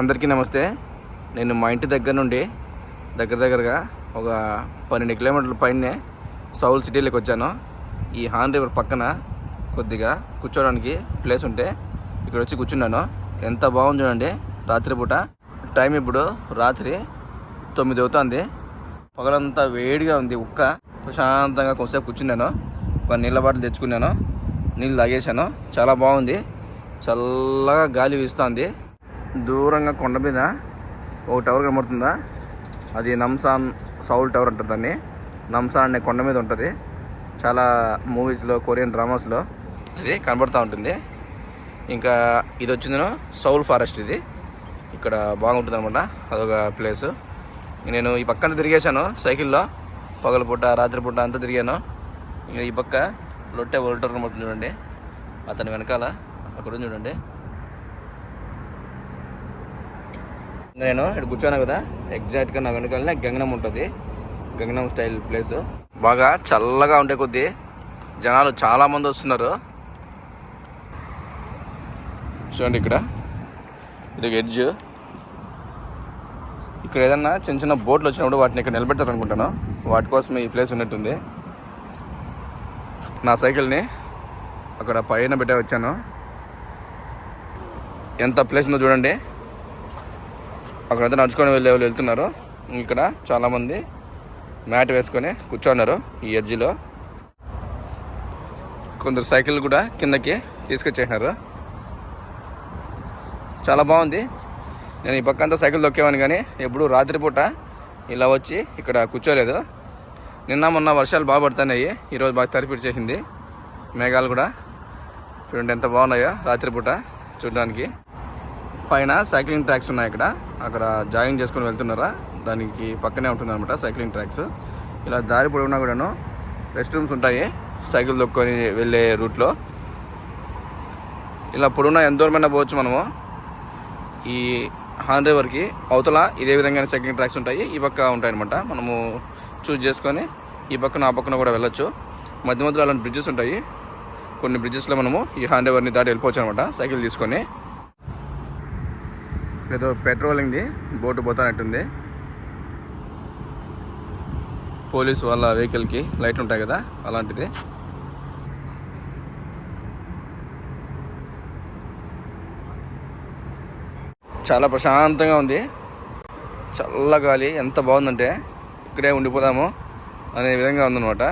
అందరికీ నమస్తే. నేను మా ఇంటి దగ్గర నుండి దగ్గర దగ్గరగా ఒక పన్నెండు కిలోమీటర్ల పైనే సౌల్ సిటీలోకి వచ్చాను. ఈ హాన్ రివర్ పక్కన కొద్దిగా కూర్చోడానికి ప్లేస్ ఉంటే ఇక్కడ వచ్చి కూర్చున్నాను. ఎంత బాగుంది చూడండి రాత్రిపూట. టైం ఇప్పుడు రాత్రి తొమ్మిది అవుతుంది. పగలంతా వేడిగా ఉంది. ఉక్క ప్రశాంతంగా కొంతసేపు కూర్చున్నాను. ఒక నీళ్ళ బాటిల్ తెచ్చుకున్నాను. నీళ్ళు తాగేశాను. చాలా బాగుంది. చల్లగా గాలి వీస్తుంది. దూరంగా కొండ మీద ఒక టవర్ కనబడుతుందా? అది నమ్సాన్ సౌల్ టవర్ అంటారు దాన్ని. నమ్సాన్ అనే కొండ మీద ఉంటుంది. చాలా మూవీస్లో కొరియన్ డ్రామాస్లో ఇది కనబడుతూ ఉంటుంది. ఇంకా ఇది వచ్చిందను సౌల్ ఫారెస్ట్ ఇది. ఇక్కడ బాగుంటుంది అనమాట అదొక ప్లేస్ నేను ఈ పక్కన తిరిగేశాను సైకిల్లో. పగలపూట రాత్రిపూట అంతా తిరిగాను. ఇంకా ఈ పక్క లొట్టె వోల్టర్ కనబడుతుంది చూడండి. అతని వెనకాల అక్కడ ఉంది చూడండి. నేను ఇక్కడ కూర్చోను కదా? ఎగ్జాక్ట్గా నా వెనకాలనే గంగనం ఉంటుంది. గంగనం స్టైల్ ప్లేస్ బాగా చల్లగా ఉండే కొద్దీ జనాలు చాలా మంది వస్తున్నారు. చూడండి ఇక్కడ. ఇది ఎడ్జ్ ఇక్కడ ఏదన్నా చిన్న చిన్న బోట్లు వచ్చినప్పుడు వాటిని ఇక్కడ నిలబెట్టారు అనుకుంటాను వాటి కోసం ఈ ప్లేస్ ఉన్నట్టుంది. నా సైకిల్ని అక్కడ పైన పెట్టే వచ్చాను. ఎంత ప్లేస్ ఉందో చూడండి. అక్కడంతా నడుచుకొని వెళ్ళే వాళ్ళు వెళ్తున్నారు. ఇక్కడ చాలామంది మ్యాట్ వేసుకొని కూర్చోన్నారు ఈ ఎడ్జిలో. కొందరు సైకిల్ కూడా కిందకి తీసుకొచ్చేసినారు. చాలా బాగుంది. నేను ఈ పక్క అంతా సైకిల్ తొక్కేవాను కానీ ఎప్పుడు రాత్రిపూట ఇలా వచ్చి ఇక్కడ కూర్చోలేదు. నిన్న మొన్న వర్షాలు బాగా పడుతున్నాయి. ఈరోజు బాగా తరిపిడిచేసింది మేఘాలు కూడా. చూడండి ఎంత బాగున్నాయో రాత్రిపూట చూడడానికి. పైన సైక్లింగ్ ట్రాక్స్ ఉన్నాయి ఇక్కడ. అక్కడ జాగింగ్ చేసుకొని వెళ్తున్నారా? దానికి పక్కనే ఉంటుంది అనమాట సైక్లింగ్ ట్రాక్స్. ఇలా దారి పొడవునా కూడాను రెస్ట్ రూమ్స్ ఉంటాయి. సైకిల్ తొక్కొని వెళ్ళే రూట్లో. ఇలా పొడవునా ఎంత దూరమైనా పోవచ్చు మనము. ఈ హాన్ రివర్కి అవతల ఇదే విధంగా సైక్లింగ్ ట్రాక్స్ ఉంటాయి. ఈ పక్క ఉంటాయి అనమాట మనము చూస్ చేసుకొని ఈ పక్కన ఆ పక్కన కూడా వెళ్ళొచ్చు. మధ్య మధ్యలో అలాంటి బ్రిడ్జెస్ ఉంటాయి. కొన్ని బ్రిడ్జెస్లో మనము ఈ హాన్ రివర్ని దాటి వెళ్ళిపోవచ్చు అనమాట సైకిల్ తీసుకొని. ఏదో పెట్రోలింగ్ది బోటు పోతానట్టుంది. పోలీస్ వాళ్ళ వెహికల్కి లైట్లు ఉంటాయి కదా అలాంటిది. చాలా ప్రశాంతంగా ఉంది. చల్ల గాలి ఎంత బాగుందంటే ఇక్కడే ఉండిపోదాము అనే విధంగా ఉందన్నమాట.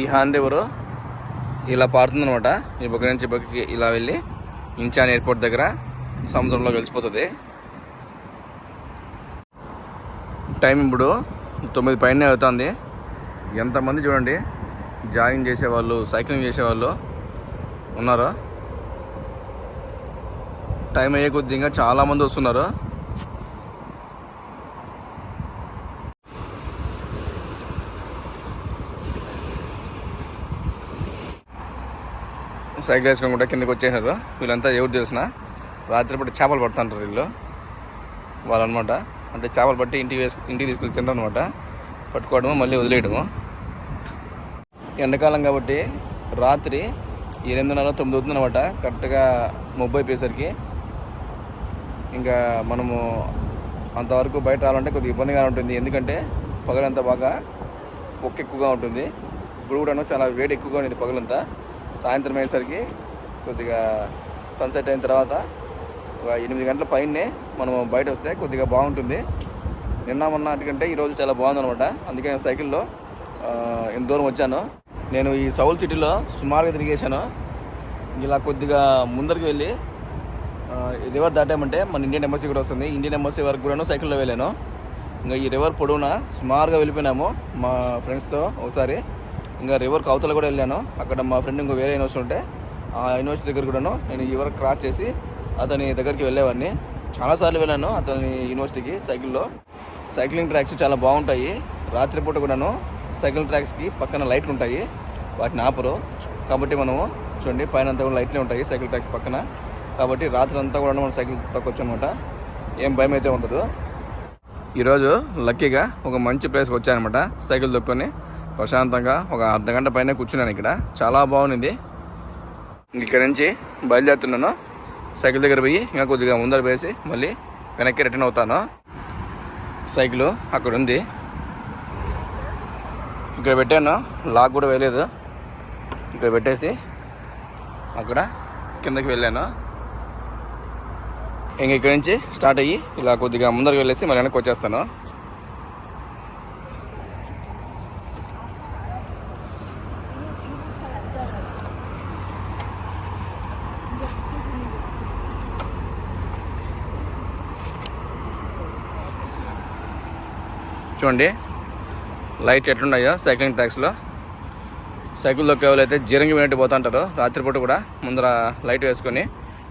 ఈ హాన్ ఎవరు ఇలా పారుతుందన్నమాట. ఈ పక్క నుంచి ఈ పక్కకి ఇలా వెళ్ళి ఇంచాన్ ఎయిర్పోర్ట్ దగ్గర సముద్రంలో కలిసిపోతుంది. టైం ఇప్పుడు తొమ్మిది పైనే అవుతుంది. ఎంతమంది చూడండి జాగింగ్ చేసేవాళ్ళు సైక్లింగ్ చేసేవాళ్ళు ఉన్నారు? టైం అయ్యే కొద్దిగా ఇంకా వస్తున్నారు. సైకిల్ వేసుకొని కూడా కిందకి వచ్చేసారు. వీళ్ళంతా ఎవరు తెలిసిన? రాత్రిపూట చేపలు పడుతుంటారు వీళ్ళు. వాళ్ళు అనమాట అంటే చేపలు పట్టి ఇంటికి వేసు ఇంటికి తీసుకెళ్ళి తింటారు అనమాట పట్టుకోవడము మళ్ళీ వదిలేయడము. ఎండాకాలం కాబట్టి రాత్రి ఎనిమిదిన్నర తొమ్మిది అవుతుంది అనమాట కరెక్ట్గా మొబ్బు అయిపోయేసరికి. ఇంకా మనము అంతవరకు బయట రావాలంటే కొద్దిగా ఇబ్బందిగా ఉంటుంది. ఎందుకంటే పగలంతా బాగా ఒక్క ఎక్కువగా ఉంటుంది. ఇప్పుడు కూడా చాలా వేడి ఎక్కువగా ఉంది పగలంతా. సాయంత్రం అయ్యేసరికి కొద్దిగా సన్సెట్ అయిన తర్వాత ఒక ఎనిమిది గంటల పైనే మనం బయట వస్తే కొద్దిగా బాగుంటుంది. నిన్న మొన్నటికంటే ఈరోజు చాలా బాగుందనమాట అందుకే నేను సైకిల్లో ఇంత ఎంత దూరం వచ్చాను. నేను ఈ సౌల్ సిటీలో సుమారుగా తిరిగేశాను. ఇలా కొద్దిగా ముందరికి వెళ్ళి రివర్ దాటామంటే మన ఇండియన్ ఎంబసీ కూడా వస్తుంది. ఇండియన్ ఎంబసీ వరకు కూడా సైకిల్లో వెళ్ళాను. ఇంకా ఈ రివర్ పొడవునా సుమారుగా వెళ్ళిపోయినాము మా ఫ్రెండ్స్తో ఒకసారి. ఇంకా రివర్కి అవతల కూడా వెళ్ళాను. అక్కడ మా ఫ్రెండ్ ఇంకో వేరే యూనివర్సిటీ ఉంటే ఆ యూనివర్సిటీ దగ్గర కూడాను నేను ఈ రివర్ క్రాస్ చేసి అతని దగ్గరికి వెళ్ళేవాడిని. చాలాసార్లు వెళ్ళాను అతని యూనివర్సిటీకి సైకిల్లో సైక్లింగ్ ట్రాక్స్ చాలా బాగుంటాయి. రాత్రిపూట కూడాను సైకిల్ ట్రాక్స్కి పక్కన లైట్లు ఉంటాయి. వాటిని ఆపరు. కాబట్టి మనము చూడండి పైన అంతా కూడా లైట్లే ఉంటాయి సైకిల్ ట్రాక్స్ పక్కన. కాబట్టి రాత్రి అంతా కూడా మనం సైకిల్ తక్కువచ్చు అనమాట ఏం భయం అయితే ఉండదు. ఈరోజు లక్కీగా ఒక మంచి ప్లేస్కి వచ్చానమాట సైకిల్ తొక్కుని ప్రశాంతంగా ఒక అర్ధ గంట పైన కూర్చున్నాను ఇక్కడ. చాలా బాగుంది. ఇక్కడ నుంచి బయలుదేరుతున్నాను. సైకిల్ దగ్గర పోయి ఇంకా కొద్దిగా ముందర వేసి మళ్ళీ వెనక్కి రిటర్న్ అవుతాను. సైకిల్ అక్కడ ఉంది. ఇక్కడ పెట్టాను. లాక్ కూడా వేయలేదు. ఇక్కడ పెట్టేసి అక్కడ కిందకి వెళ్ళాను. ఇంక ఇక్కడ నుంచి స్టార్ట్ అయ్యి ఇలా కొద్దిగా ముందరకు వెళ్ళేసి మళ్ళీ వెనక్కి వచ్చేస్తాను. చూడండి. లైట్ ఎట్లున్నాయో సైక్లింగ్ ట్రాక్స్లో. సైకిల్ దొక్కే వాళ్ళు అయితే జీరంగి వినట్టు పోతుంటారు రాత్రిపూట కూడా ముందర లైట్ వేసుకొని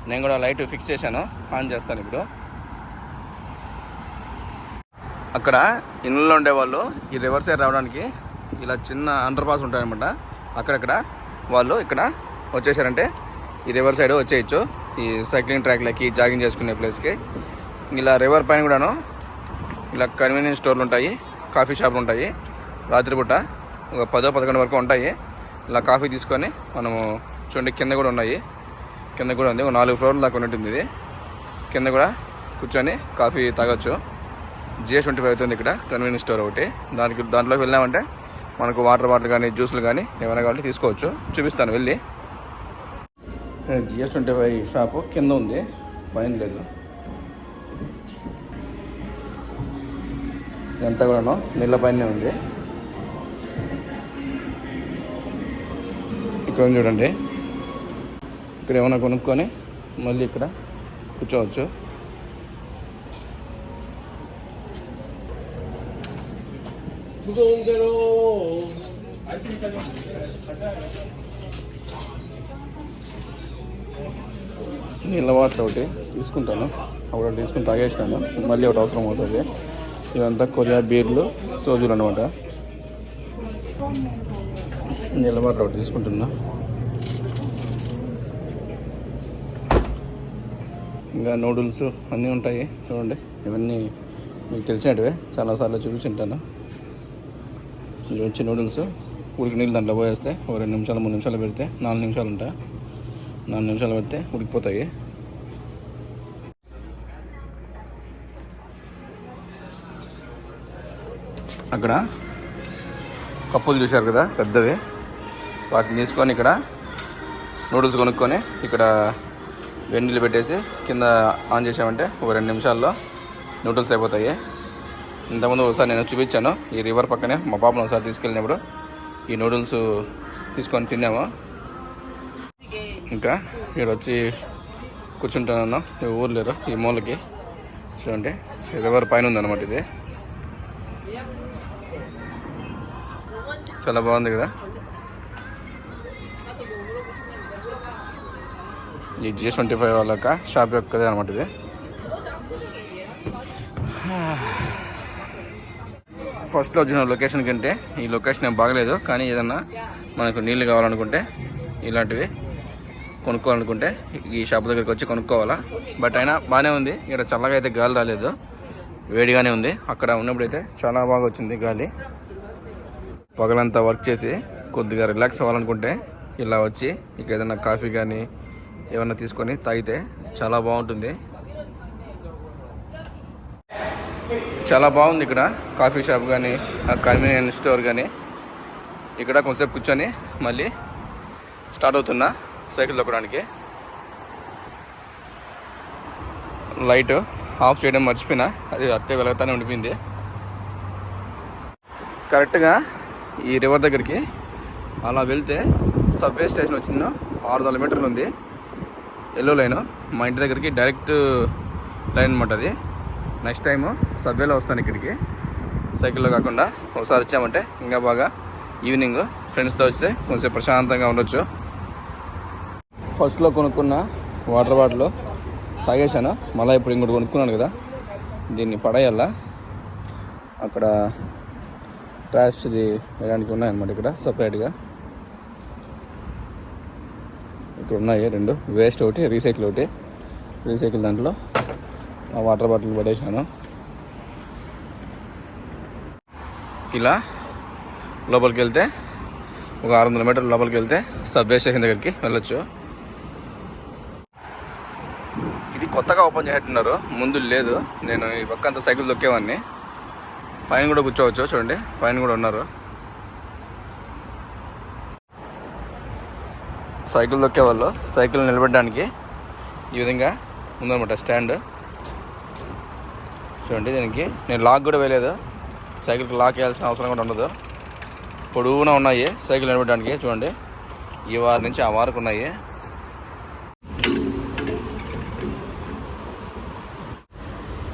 నేను కూడా లైట్ ఫిక్స్ చేశాను. ఆన్ చేస్తాను ఇప్పుడు. అక్కడ ఇళ్ళలో ఉండేవాళ్ళు ఈ రివర్ సైడ్ రావడానికి ఇలా చిన్న అండర్ పాస్ ఉంటాయన్నమాట. అక్కడక్కడ వాళ్ళు ఇక్కడ వచ్చేసారంటే ఈ రివర్ సైడ్ వచ్చేయచ్చు. ఈ సైక్లింగ్ ట్రాక్లకి జాగింగ్ చేసుకునే ప్లేస్కి. ఇలా రివర్ పైన కూడాను ఇలా కన్వీనియన్స్ స్టోర్లు ఉంటాయి కాఫీ షాపులు ఉంటాయి. రాత్రిపూట ఒక పదో పదకొండు వరకు ఉంటాయి. ఇలా కాఫీ తీసుకొని మనము చూడండి కింద కూడా ఉన్నాయి. కింద కూడా ఉంది. ఒక నాలుగు ఫ్లోర్లు దాకా ఉంటుంది ఇది. కింద కూడా కూర్చొని కాఫీ తాగొచ్చు. జిఎస్ ట్వంటీ ఫైవ్ అవుతుంది ఇక్కడ కన్వీనియన్స్ స్టోర్ ఒకటి. దానికి దాంట్లోకి వెళ్ళామంటే మనకు వాటర్ బాటిల్ కానీ జ్యూసులు కానీ ఏమైనా కావాలంటే తీసుకోవచ్చు. చూపిస్తాను వెళ్ళి. జిఎస్ ట్వంటీ ఫైవ్ షాపు కింద ఉంది. పైన లేదు. ఎంత కూడా నీళ్ళ పైన ఉంది. ఇక్కడ చూడండి. ఇక్కడ ఏమైనా కొనుక్కొని మళ్ళీ ఇక్కడ కూర్చోవచ్చు. నీళ్ళ వాటర్ ఒకటి తీసుకుంటాను. ఒకటి తీసుకుని తాగేసాను మళ్ళీ ఒకటి అవసరం అవుతుంది. ఇదంతా కొరియా బీర్లు సోజులు అనమాట నిలబడ్డ ఒకటి తీసుకుంటున్నా. ఇంకా నూడిల్స్ అన్నీ ఉంటాయి చూడండి. ఇవన్నీ మీకు తెలిసినట్టువే. చాలాసార్లు చూపించుంటాను ఇవి వచ్చి నూడిల్స్. ఉడికి నీళ్ళు దాంట్లో పోయేస్తే ఒక రెండు నిమిషాలు మూడు నిమిషాలు పెడితే నాలుగు నిమిషాలు ఉంటాయి నాలుగు నిమిషాలు పెడితే ఉడికిపోతాయి. అక్కడ. కప్పులు చూశారు కదా పెద్దవి. వాటిని తీసుకొని ఇక్కడ నూడిల్స్ కొనుక్కొని ఇక్కడ వెన్నీళ్ళు పెట్టేసి కింద ఆన్ చేసామంటే ఒక రెండు నిమిషాల్లో నూడిల్స్ అయిపోతాయి. ఇంతకుముందు ఒకసారి నేను చూపించాను ఈ రివర్ పక్కనే మా పాపను ఒకసారి తీసుకెళ్ళినప్పుడు ఈ నూడిల్స్ తీసుకొని తిన్నాము. ఇంకా ఇక్కడ వచ్చి కూర్చుంటాను ఈ ఊర్లేరు ఈ మూలకి. చూడండి రివర్ పైన ఉందన్నమాట ఇది. చాలా బాగుంది కదా. ఈ జిఎస్ ట్వంటీ ఫైవ్ వాళ్ళక షాప్ యొక్కదే అనమాట ఇది. ఫస్ట్లో వచ్చిన లొకేషన్ కంటే ఈ లొకేషన్ ఏం బాగలేదు కానీ ఏదన్నా మనకు నీళ్ళు కావాలనుకుంటే ఇలాంటివి కొనుక్కోవాలనుకుంటే ఈ షాప్ దగ్గరికి వచ్చి కొనుక్కోవాలా. బట్ అయినా బాగానే ఉంది ఇక్కడ చల్లగా అయితే గాలి రాలేదు వేడిగానే ఉంది. అక్కడ ఉన్నప్పుడైతే చాలా బాగా వచ్చింది గాలి. పగలంతా వర్క్ చేసి కొద్దిగా రిలాక్స్ అవ్వాలనుకుంటే ఇలా వచ్చి ఇక్కడ ఏదైనా కాఫీ కానీ ఏమన్నా తీసుకొని తాగితే చాలా బాగుంటుంది. చాలా బాగుంది ఇక్కడ కాఫీ షాప్ కానీ కన్వీనియన్స్ స్టోర్ కానీ ఇక్కడ కొంచెంసేపు కూర్చొని మళ్ళీ స్టార్ట్ అవుతున్నా సైకిల్ తొక్కడానికి. లైట్ ఆఫ్ చేయడం మర్చిపోయినా అది అట్టే వెలుగుతానే ఉండిపోయింది. కరెక్ట్గా ఈ రివర్ దగ్గరికి. అలా వెళ్తే సబ్వే స్టేషన్ వచ్చిందో ఆరు వందల మీటర్లు ఉంది. ఎల్లో లైన్ మా ఇంటి దగ్గరికి డైరెక్ట్ లైన్ అనమాట అది. నెక్స్ట్ టైము సబ్వేలో వస్తాను ఇక్కడికి. సైకిల్లో కాకుండా ఒకసారి వచ్చామంటే ఇంకా బాగా ఈవినింగ్ ఫ్రెండ్స్తో వస్తే కొంచెం ప్రశాంతంగా ఉండొచ్చు. ఫస్ట్లో కొనుక్కున్న వాటర్ బాటిల్ తాగేశాను. మళ్ళీ ఇప్పుడు ఇంకోటి కొనుక్కున్నాను కదా. దీన్ని పడేయాల? అక్కడ ట్రాష్ది వేయడానికి ఉన్నాయన్నమాట ఇక్కడ సపరేట్గా. ఇక్కడ ఉన్నాయి రెండు వేస్ట్ ఒకటి రీసైకిల్ ఒకటి. రీసైకిల్ దాంట్లో వాటర్ బాటిల్ పడేసాను. ఇలా లోపలికి వెళ్తే ఒక ఆరు వందల మీటర్ల లోపలికి వెళ్తే సబ్వే స్టేషన్ దగ్గరికి వెళ్ళొచ్చు. ఇది కొత్తగా ఓపెన్ చేసేట్టున్నారు ముందు లేదు. నేను ఈ పక్క అంతా సైకిల్ దొక్కేవాడిని పైన కూడా కూర్చోవచ్చు చూడండి. పైన కూడా ఉన్నారు. సైకిల్ దొక్కే వాళ్ళు సైకిల్ నిలబెట్టడానికి ఈ విధంగా ఉందన్నమాట స్టాండ్. చూడండి దీనికి. నేను లాక్ కూడా వేయలేదు. సైకిల్కి లాక్ వేయాల్సిన అవసరం కూడా ఉండదు. పొడవునా ఉన్నాయి సైకిల్ నిలబెట్టడానికి చూడండి. ఈ వారి నుంచి ఆ వారికి ఉన్నాయి.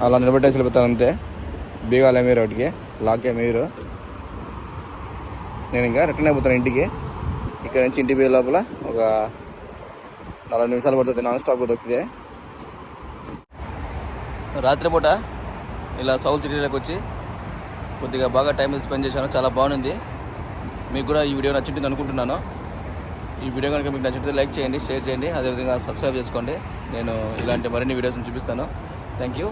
అలా నిలబెట్టేసి వెళ్ళిపోతాను అంతే. బీగాలే మీరు ఒకటికి లాకే మీరు నేను ఇంకా రిటర్న్ అయిపోతాను ఇంటికి. ఇక్కడ నుంచి ఇంటికి పోయే లోపల ఒక నలభై నిమిషాలు పడుతుంది నాన్ స్టాప్ దొక్కితే. రాత్రిపూట ఇలా సౌత్ సిటీలోకి వచ్చి కొద్దిగా బాగా టైం స్పెండ్ చేశాను చాలా బాగుంది. మీకు కూడా ఈ వీడియో నచ్చింది అనుకుంటున్నాను. ఈ వీడియో కనుక మీకు నచ్చితే లైక్ చేయండి షేర్ చేయండి అదేవిధంగా సబ్స్క్రైబ్ చేసుకోండి. నేను ఇలాంటి మరిన్ని వీడియోస్ని చూపిస్తాను. Thank you